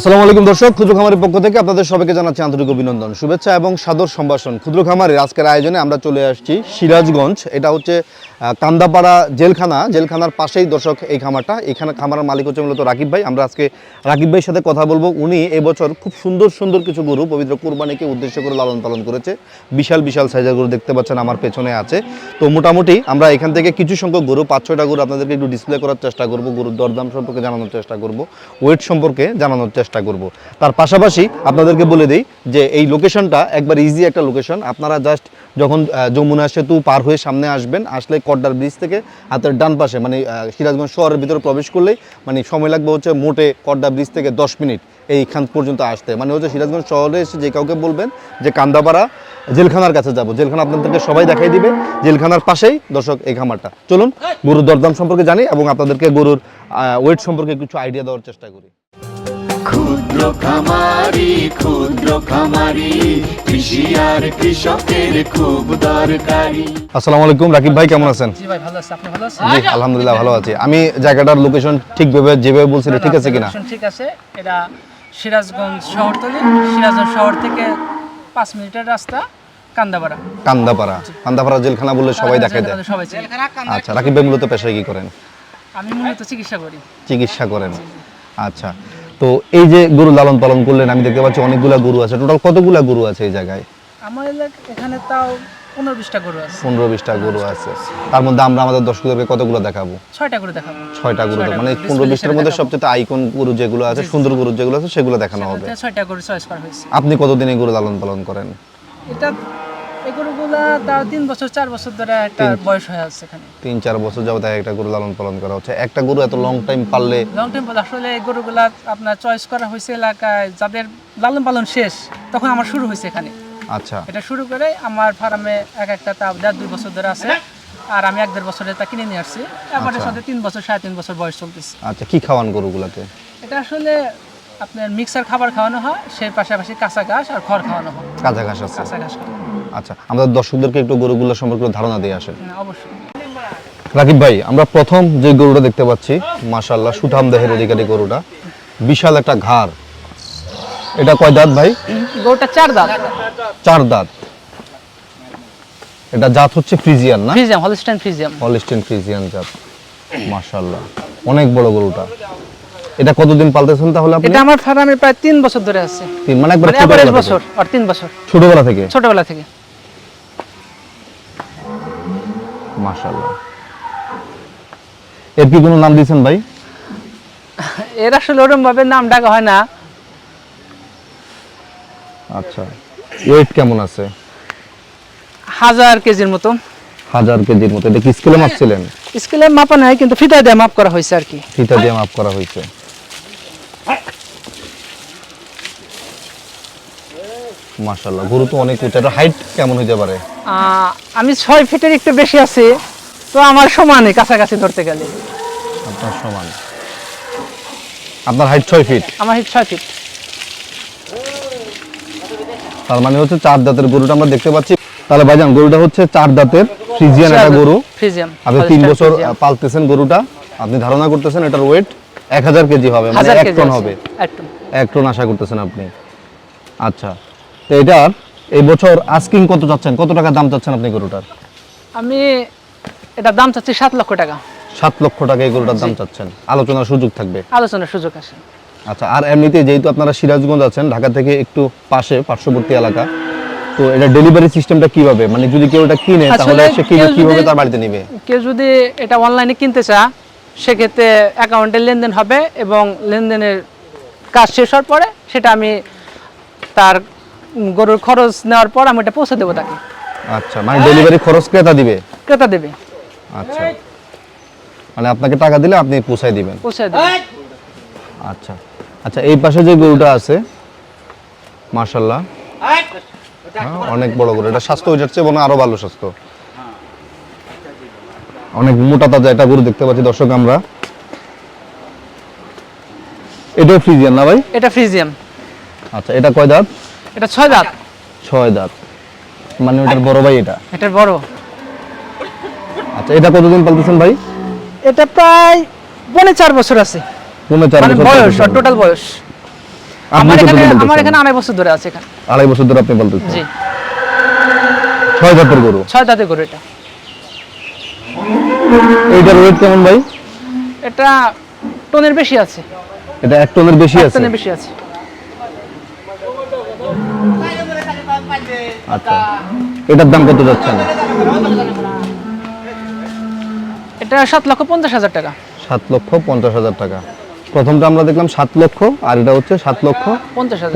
আসসালামু আলাইকুম দর্শক, ক্ষুদ্র খামারের পক্ষ থেকে আপনাদের সবাইকে জানাচ্ছি আন্তরিক অভিনন্দন, শুভেচ্ছা এবং সাদর সম্ভাষণ। ক্ষুদ্র খামারের আজকের আয়োজনে আমরা চলে আসছি সিরাজগঞ্জ। এটা হচ্ছে কান্দাপাড়া জেলখানা, জেলখানার পাশেই দর্শক এই খামারটা। এখানে খামারের মালিক হচ্ছে মূলত রাকিব ভাই। আমরা আজকে রাকিব ভাইয়ের সাথে কথা বলব। উনি এবছর খুব সুন্দর সুন্দর কিছু গরু পবিত্র কুরবানিকে উদ্দেশ্য করে লালন পালন করেছে। বিশাল বিশাল সাইজের গরু দেখতে পাচ্ছেন, আমার পেছনে আছে। তো মোটামুটি আমরা এখান থেকে কিছু সংখ্যক গরু, পাঁচ, ছয়টা গরু আপনাদেরকে একটু ডিসপ্লে করার চেষ্টা করব, গরুর দরদাম সম্পর্কে জানানোর চেষ্টা করব ওয়েট সম্পর্কে জানানোর চেষ্টা করব। তার পাশাপাশি আপনাদেরকে বলে দিই যে এই লোকেশনটা একবার ইজি একটা লোকেশন আপনারা জাস্ট যখন যমুনা সেতু পার হয়ে সামনে আসবেন, আসলে কড্ডার ব্রিজ থেকে হাতের ডান পাশে মানে সিরাজগঞ্জ শহরের ভিতরে প্রবেশ করলেই মানে সময় লাগবে হচ্ছে মোটে কড্ডা ব্রিজ থেকে দশ মিনিট এইখান পর্যন্ত আসতে। মানে হচ্ছে সিরাজগঞ্জ শহরে এসে যে কাউকে বলবেন যে কান্দাপাড়া জেলখানার কাছে যাব। জেলখানা আপনাদেরকে সবাই দেখাই দিবে, জেলখানার পাশেই দর্শক এই খামারটা। চলুন, গরুর দরদাম সম্পর্কে জানি এবং আপনাদেরকে গরুর ওয়েট সম্পর্কে কিছু আইডিয়া দেওয়ার চেষ্টা করি। ক্ষুদ্র খামারি ক্ষুদ্র খামারি কৃষি আর কৃষকের খুব দরকারি। আসসালামু আলাইকুম রাকিব ভাই কেমন আছেন? জি ভাই ভালো আছে। আপনি ভালো আছেন? জি আলহামদুলিল্লাহ ভালো আছি। আমি জায়গাটার লোকেশন ঠিকভাবে যেভাবে বলছিলেন ঠিক আছে কিনা? ঠিক আছে। এটা সিরাজগঞ্জ শহরতলি সিরাজগঞ্জ শহর থেকে পাঁচ মিনিটের রাস্তা কান্দাপাড়া। কান্দাপাড়া। কান্দাপাড়া জেলখানা বললে সবাই দেখাই দেয়। আচ্ছা রাকিব ভাই মূলত পেশায় কি করেন? আমি মূলত চিকিৎসা করি। চিকিৎসা করেন। আচ্ছা। তো এই যে গরু লালন পালন করলেন আমি দেখতে পাচ্ছি অনেকগুলা গরু আছে। টোটাল কতগুলা গরু আছে এই জায়গায়? আমার এখানে তাও পনেরো বিশটা গরু আছে। পনেরো বিশটা গরু আছে। তার মধ্যে আমরা আমাদের দর্শকদেরকে কতগুলো দেখাবো? ছয়টা করে দেখাবো। ছয়টা গরু মানে পনেরো বিশটার মধ্যে। সবচেয়ে আইকন গরু যেগুলো আছে সুন্দর গরু যেগুলো আছে সেগুলো দেখানো হবে। ছয়টা গরু চয়েস করা হয়েছে। আপনি কতদিন এই গরু লালন পালন করেন? এটা এই গরুগুলা তাও তিন বছর চার বছর ধরে একটা বয়স হয়ে আছে এখানে। তিন চার বছর যাবত একটা গরু লালন পালন করা হচ্ছে। একটা গরু এত লং টাইম পারলে লং টাইম আসলে এই গরুগুলা আপনার চয়েস করা হয়েছে এলাকায়। যাদের লালন পালন শেষ তখন আমার শুরু হয়েছে এখানে। আচ্ছা। এটা শুরু করে আমার ফার্মে এক একটা তা দেড় দুই বছর ধরে আছে। আর আমি এক দেড় বছরে তা কিনে নিয়ে আসছি। এবারের সাথে তিন বছর সাড়ে তিন বছর বয়স চলতেছে। আচ্ছা কি খাওয়ান গরুগুলাকে এটা আসলে আপনার মিক্সার খাবার খাওয়ানো হয় সেই পাশাপাশি কাঁচা ঘাস আর খড় খাওয়ানো হয়। কাঁচা ঘাস আছে। কাঁচা ঘাস আচ্ছা আমাদের দর্শকদেরকে একটু গরুগুলো সম্পর্কে ধারণা দিয়ে আসেন। হ্যাঁ, অবশ্যই। রাকিব ভাই আমরা প্রথম যে গরুটা দেখতে পাচ্ছি মাশাল্লাহ সুঠাম দেহের অধিকারী গরুটা বিশাল একটা ঘাড়। এটা কয় দাঁত ভাই? গরুটা চার দাঁত। চার দাঁত। এটা জাত হচ্ছে ফ্রিজিয়ান না? Friesian Holstein Friesian Holstein Friesian জাত। মাশাল্লাহ অনেক বড় গরুটা। এটা কতদিন পালতেছেন তাহলে আপনি? এটা আমার ফার্মে প্রায় তিন বছর ধরে আছে। তিন মানে একবার মানে ছোটবেলা বছর আর তিন বছর। ছোটবেলা থেকে? ছোটবেলা থেকে। মাশাল্লাহ এর কি কোনো নাম দিয়েছেন ভাই? এর আসলে ওরকম ভাবে নাম ডাকা হয় না। আচ্ছা ওয়েট কেমন আছে? হাজার কেজির মতো হাজার কেজির মতো। এটা কি স্কেলে মাপছিলেন স্কেলে মাপা নাই কিন্তু ফিতা দিয়ে মাপ করা হয়েছে আর কি। ফিতা দিয়ে মাপ করা হয়েছে। মাশাল্লাহ গরু তো অনেক উঁচা এটা হাইট কেমন হতে পারে? আমি ছয় ফিটের একটু বেশি আছি তো আমার সমানে কাছাকাছি ধরতে গেলে। আপনার সমান। আপনার হাইট ছয় ফিট আমার ছয় ফিট তার মানে হচ্ছে চার দাঁতের গরুটা আমরা দেখতে পাচ্ছি। তাহলে ভাইজান গরুটা হচ্ছে চার দাঁতের ফ্রিজিয়ান একটা গরু। ফ্রিজিয়াম আপনি তিন বছর পালতেছেন গরুটা আপনি ধারণা করতেছেন এটার ওয়েট এক হাজার কেজি হবে মানে এক টন হবে। এক টন আশা করতেছেন আপনি। আচ্ছা তো এটার এই বছর আস্কিং কত চাচ্ছেন? কত টাকা দাম চাচ্ছেন আপনি গরুটার? আমি এটা দাম চাচ্ছি সাত লক্ষ টাকা। সাত লক্ষ টাকা এই গরুটার দাম চাচ্ছেন। আলোচনার সুযোগ থাকবে। আলোচনার সুযোগ আছে। আচ্ছা আর এমনিতে যেহেতু আপনারা সিরাজগঞ্জ আছেন ঢাকা থেকে একটু পাশে পার্শ্ববর্তী এলাকা তো এটা ডেলিভারি সিস্টেমটা কীভাবে? মানে যদি কেউ এটা কিনে তাহলে সে কিনে কীভাবে তার বাড়িতে নিবে? কেউ যদি এটা অনলাইনে কিনতে চা সেক্ষেত্রে অ্যাকাউন্টে লেনদেন হবে এবং লেনদেনের কাজ শেষ হওয়ার পরে সেটা আমি তার গরুর খরচ নেওয়ার পর আমি এটা পৌঁছে দেবো তাকে। আচ্ছা মানে ডেলিভারি খরচ ক্রেতা দিবে? ক্রেতা দেবে। আচ্ছা। মানে আপনাকে টাকা দিলে আপনি পৌঁছায় দিবেন। পৌঁছে দেবে। আচ্ছা। আচ্ছা এই পাশে যে গরুটা আছে মার্শাল্লাহ অনেক বড় গরু। এটা স্বাস্থ্য ওইটার চেয়ে মনে হয় আরও ভালো স্বাস্থ্য। অনেক মোটা তাজা একটা গরু দেখতে পাচ্ছি দর্শক আমরা। এটাও ফ্রিজিয়ান না ভাই? এটা ফ্রিজিয়াম আচ্ছা এটা কয় দাঁত? এটা ছয় দাঁত। ছয় দাঁত। মানে ওটার বড় ভাই এটা? এটার বড়। আচ্ছা এটা কতদিন পালতেছেন ভাই? এটা প্রায় পৌনে চার বছর আছে। পনেরো চার মানে বছর বয়স টোটাল বয়স। আমার এখানে আমার এখানে আড়াই বছর ধরে আছে এখানে। আড়াই বছর ধরে আপনি বলতেছেন জি। ছয় জাতের গরু? ছয় দাঁতে গরু এটা। এইটার ওয়েট কেমন ভাই? এটা টনের বেশি আছে। এটা এক টনের বেশি আছে? টনের বেশি আছে। আচ্ছা। এটার দাম কত যাচ্ছেন এটা সাত লক্ষ পঞ্চাশ হাজার টাকা। সাত লক্ষ পঞ্চাশ হাজার টাকা। প্রথমটা আমরা দেখলাম সাত লক্ষ আর এটা হচ্ছে সাত লক্ষ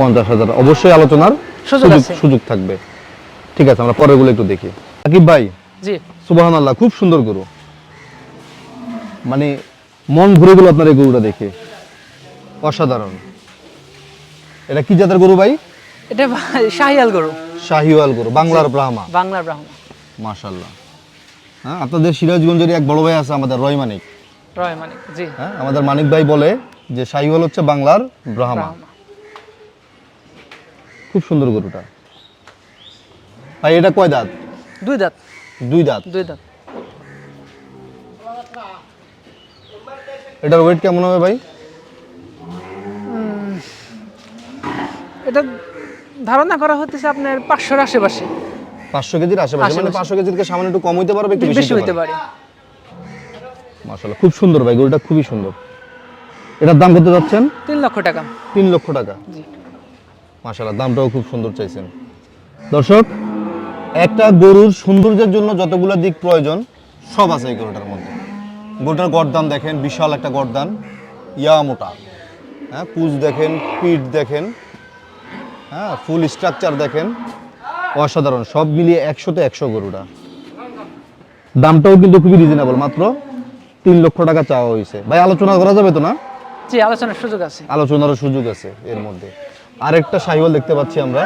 পঞ্চাশ হাজার। অবশ্যই আলোচনার সুযোগ সুযোগ থাকবে। ঠিক আছে আমরা পরেরগুলো একটু দেখি। আকিব ভাই জি। সুবাহান আল্লাহ খুব সুন্দর গরু। মানে মন ভরে গেল আপনার এই গরুটা দেখে। অসাধারণ। এটা কি জাতের গরু ভাই? এটা শাহিয়াল গরু। শাহিওয়াল গরু বাংলার ব্রাহ্মা। বাংলার ব্রাহ্মা। মাশাল্লাহ হ্যাঁ আপনাদের সিরাজগঞ্জের এক বড় ভাই আছে আমাদের রয় মানিক। রয় মানিক জি। হ্যাঁ আমাদের মানিক ভাই বলে যে শাহিওয়াল হচ্ছে বাংলার ব্রাহ্মা। খুব সুন্দর গরুটা। ভাই এটা কয় দাঁত? দুই দাঁত। দুই দাঁত? দুই দাঁত। এটার ওয়েট কেমন হবে ভাই? এটা ধারণা করা হতেছে আপনার পাঁচশোর আশেপাশে। পাঁচশো কেজির আশেপাশে মানে পাঁচশো কেজির সামান্য একটু কম হইতে পারবে একটু বেশি হইতে পারে? মাশাল্লাহ খুব সুন্দর ভাই গরুটা খুবই সুন্দর। এটার দাম কত যাচ্ছেন? তিন লক্ষ টাকা। তিন লক্ষ টাকা। জি। মাশাল্লাহ দামটাও খুব সুন্দর চাইছেন। দর্শক একটা গরুর সৌন্দর্যের জন্য যতগুলো দিক প্রয়োজন সব আছে এই গরুটার মধ্যে। গরুটার গরদান দেখেন বিশাল একটা গরদান। ইয়া মোটা। হ্যাঁ পুজ দেখেন পিঠ দেখেন। হ্যাঁ ফুল স্ট্রাকচার দেখেন। অসাধারণ সব মিলিয়ে একশোতে একশো গরুটা দামটাও কিন্তু খুবই রিজনেবল মাত্র তিন লক্ষ টাকা চাওয়া হয়েছে। ভাই আলোচনা করা যাবে তো না? জি আলোচনার সুযোগ আছে। আলোচনারও সুযোগ আছে এর মধ্যে। আরেকটা সাইওয়াল দেখতে পাচ্ছি আমরা।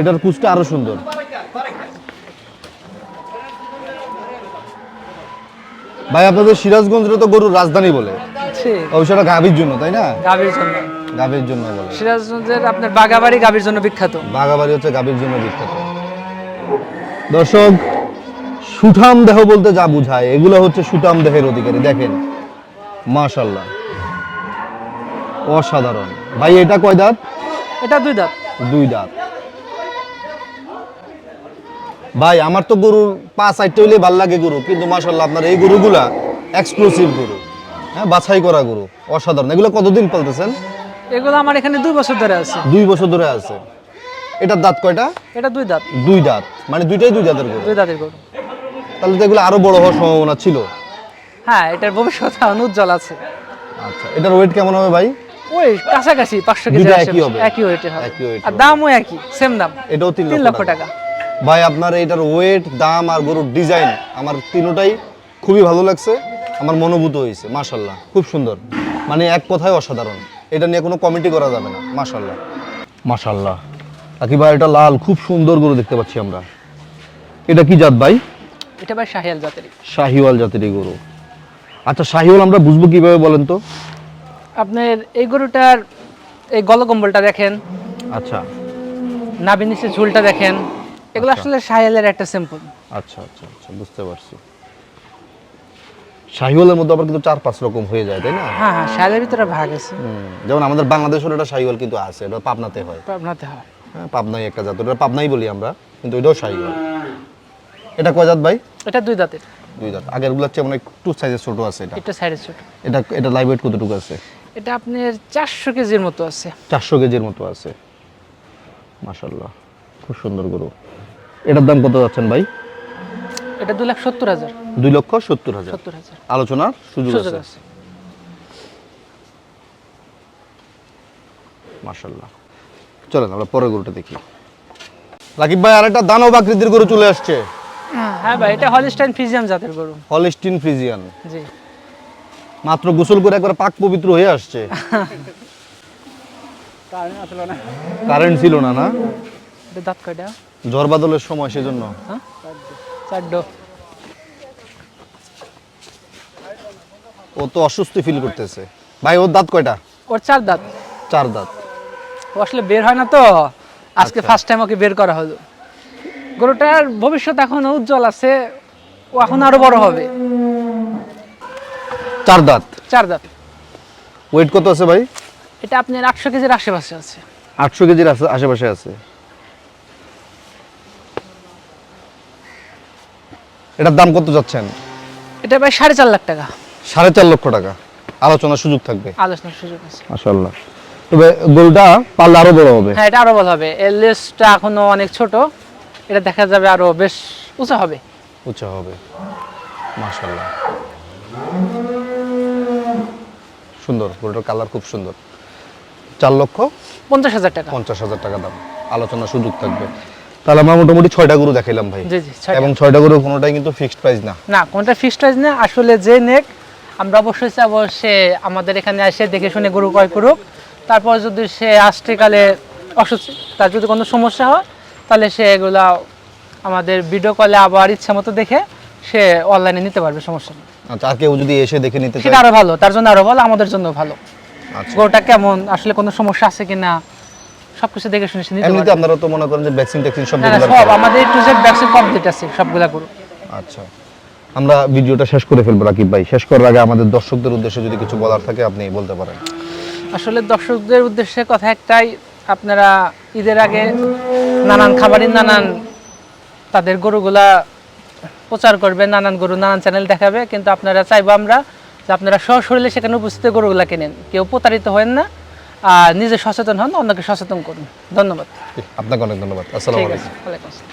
এটার কুচটা আরও সুন্দর। ভাই আপনাদের সিরাজগঞ্জের তো গরুর রাজধানী বলে। জি। অবশ্যই গাভীর জন্য তাই না? গাভীর জন্য। গাভীর জন্য বলে। সিরাজগঞ্জের আপনার বাগাবাড়ি গাভীর জন্য বিখ্যাত। বাগাবাড়ি হচ্ছে গাভীর জন্য বিখ্যাত। দর্শক সুঠাম দেহ বলতে যা বুঝায় এগুলো হচ্ছে সুঠাম দেহের অধিকারী। দেখেন মাশাল্লাহ অসাধারণ। ভাই এটা কয় দাঁত? এটা দুই দাঁত। দুই দাঁত। ভাই আমার তো গরুর পা চারটে হইলে ভালো লাগে গরু কিন্তু মাসাল্লাহ আপনার এই গরুগুলা এক্সক্লুসিভ গরু। হ্যাঁ বাছাই করা গরু। অসাধারণ। এগুলো কতদিন পালতেছেন? এগুলো আমার এখানে দুই বছর ধরে আছে। দুই বছর ধরে আছে। এটার দাঁত কয়টা? এটা দুই দাঁত। দুই দাঁত। মানে দুইটাই দুই দাঁতের গরু? দুই দাঁতের গরু। তাহলে তো এগুলো আরও বড় হওয়ার সম্ভাবনা ছিল। হ্যাঁ এটার ভবিষ্যৎ এখন উজ্জ্বল আছে। আচ্ছা এটার ওয়েট কেমন হবে ভাই? ওই কাছাকাছি পাঁচশো কেজি একই হবে? একই ওয়েটের হবে। একই weight আর। দামও একই সেম দাম। এটাও তিন তিন লক্ষ টাকা। ভাই আপনার এটার ওয়েট দাম আর গরুর ডিজাইন আমার তিনোটাই খুবই ভালো লাগছে। আমার মনোভূত হয়েছে মাশাল্লাহ খুব সুন্দর। মানে এক কথায় অসাধারণ। এটা নিয়ে কোনো কমিটি করা যাবে না মাশাল্লাহ মাশাল্লাহ আকি ভাই এটা লাল খুব সুন্দর গরু দেখতে পাচ্ছি আমরা। এটা কি জাত ভাই? এটা ভাই শাহিয়াল জাতেরই। শাহিওয়াল জাতের গরু। আচ্ছা শাহিওয়াল আমরা বুঝব কীভাবে বলেন তো? আপনার এই গরুটার এই গলকম্বলটা দেখেন আচ্ছা। নাভি নিচে ঝুলটা দেখেন এগুলো আচ্ছা। আসলে শাহিয়ালের একটা স্যাম্পল আচ্ছা আচ্ছা আচ্ছা বুঝতে পারছি। শাহিওয়ালের মধ্যে আবার কিন্তু চার পাঁচ রকম হয়ে যায় তাই না? হ্যাঁ হ্যাঁ শাহিয়ালের ভিতরে ভাগ আছে। যেমন আমাদের বাংলাদেশের একটা শাহিওয়াল কিন্তু আছে এটা পাবনাতে হয়। পাবনাতে হয়। হ্যাঁ পাবনাই একটা জাত ওটা পাবনাই বলি আমরা কিন্তু এটাও শাহিওয়াল। এটা কয় জাত ভাই? এটা দুই দাঁতের দুই জাত আগেরগুলোর চেয়ে মানে একটু সাইজের ছোট আছে এটা। এটা সাইডে ছোট। এটা এটা লাইভ ওয়েট কতটুকু আছে? এটা আপনার চারশো কেজির মতো আছে। চারশো কেজির মতো আছে। মাশাল্লাহ খুব সুন্দর গরু। এটার দাম কত যাচ্ছেন ভাই? এটা দু লাখ সত্তর হাজার। দুই লক্ষ সত্তর হাজার। সত্তর হাজার। আলোচনার সুযোগ আছে। মাশাল্লাহ চলেন আমরা পরের গরুটা দেখি। রাকিব ভাই আরেকটা দানব আকৃতির গরু চলে আসছে। হ্যাঁ ভাই এটা হলিস্টাইন ফিজিয়াম জাতের গরু। হলিস্টিন ফ্রিজিয়ান জি। মাত্র গোসল করে একবার পাক পবিত্র হয়ে আসছে। কারেন্ট ছিল না না? এটা দাঁত কয়টা? ঝড় বাদলের সময় সেজন্য। হ্যাঁ? ও তো অসুস্থ ফিল করতেছে। ভাই ওর দাঁত কয়টা? ওর চার দাঁত। চার দাঁত। ও আসলে বের হয় না তো। আজকে ফার্স্ট টাইম ওকে বের করা হলো। গরুটার ভবিষ্যৎ এখন উজ্জ্বল আছে। ও এখন আরও বড় হবে। চার দাঁত? চার দাঁত। ওয়েট কত আছে ভাই? এটা আপনার আটশো কেজির আশেপাশে আছে। আটশো কেজির আশেপাশে আছে। এটার দাম কত যাচ্ছেন? এটা প্রায় সাড়ে চার লাখ টাকা। সাড়ে চার লক্ষ টাকা। আলোচনার সুযোগ থাকবে। আলোচনার সুযোগ আছে। মাশাল্লাহ তবে গরুটা পারলে আরও বড় হবে। হ্যাঁ এটা আরও ভালো হবে। এর লেসটা এখনও অনেক ছোট। এটা দেখা যাবে আরও বেশ উঁচু হবে। উঁচা হবে। মাশাল্লাহ সুন্দর গরুটার কালার খুব সুন্দর। চার লক্ষ? পঞ্চাশ হাজার টাকা। পঞ্চাশ হাজার টাকা দাম। আলোচনার সুযোগ থাকবে। তাহলে আমরা মোটামুটি ছয়টা গরু দেখাইলাম ভাই। এবং ছয়টা গরু কোনোটাই কিন্তু ফিক্সড প্রাইস না। না কোনটা ফিক্সড প্রাইস না আসলে যে নেক আমরা অবশ্যই চাবো সে আমাদের এখানে এসে দেখে শুনে গরু ক্রয় করুক। তারপর যদি সে আসতেকালে অসুস্থ তার যদি কোনো সমস্যা হয় তাহলে সে এগুলা আমাদের ভিডিও কলে আবার ইচ্ছা মতো দেখে সে অনলাইনে নিতে পারবে সমস্যা নেই। আচ্ছা আর কেউ যদি এসে দেখে নিতে সেটা আরও ভালো তার জন্য আরও ভালো আমাদের জন্য ভালো। আচ্ছা। গরুটা কেমন আসলে কোনো সমস্যা আছে কিনা সবকিছু দেখে শুনে নিতে এমনিতে আপনারা তো মনে করেন যে ভ্যাকসিন ট্যাকসিন সব সব আমাদের টু জেড ভ্যাকসিন কমপ্লিট আছে সবগুলা গরু আচ্ছা। আমরা ভিডিওটা শেষ করে ফেলব রাকিব ভাই। শেষ করার আগে আমাদের দর্শকদের উদ্দেশ্যে যদি কিছু বলার থাকে আপনি বলতে পারেন। আসলে দর্শকদের উদ্দেশ্যে কথা একটাই আপনারা ঈদের আগে নানান খাবারের নানান তাদের গরুগুলা প্রচার করবে নানান গরু নানান চ্যানেল দেখাবে। কিন্তু আপনারা চাইব আমরা যে আপনারা সশরীরে সেখানে উপস্থিত গরুগুলা কেনেন। কেউ প্রতারিত হন না। নিজে সচেতন হন অন্যকে সচেতন করুন। ধন্যবাদ। আপনাকে অনেক ধন্যবাদ। আসসালামু আলাইকুম।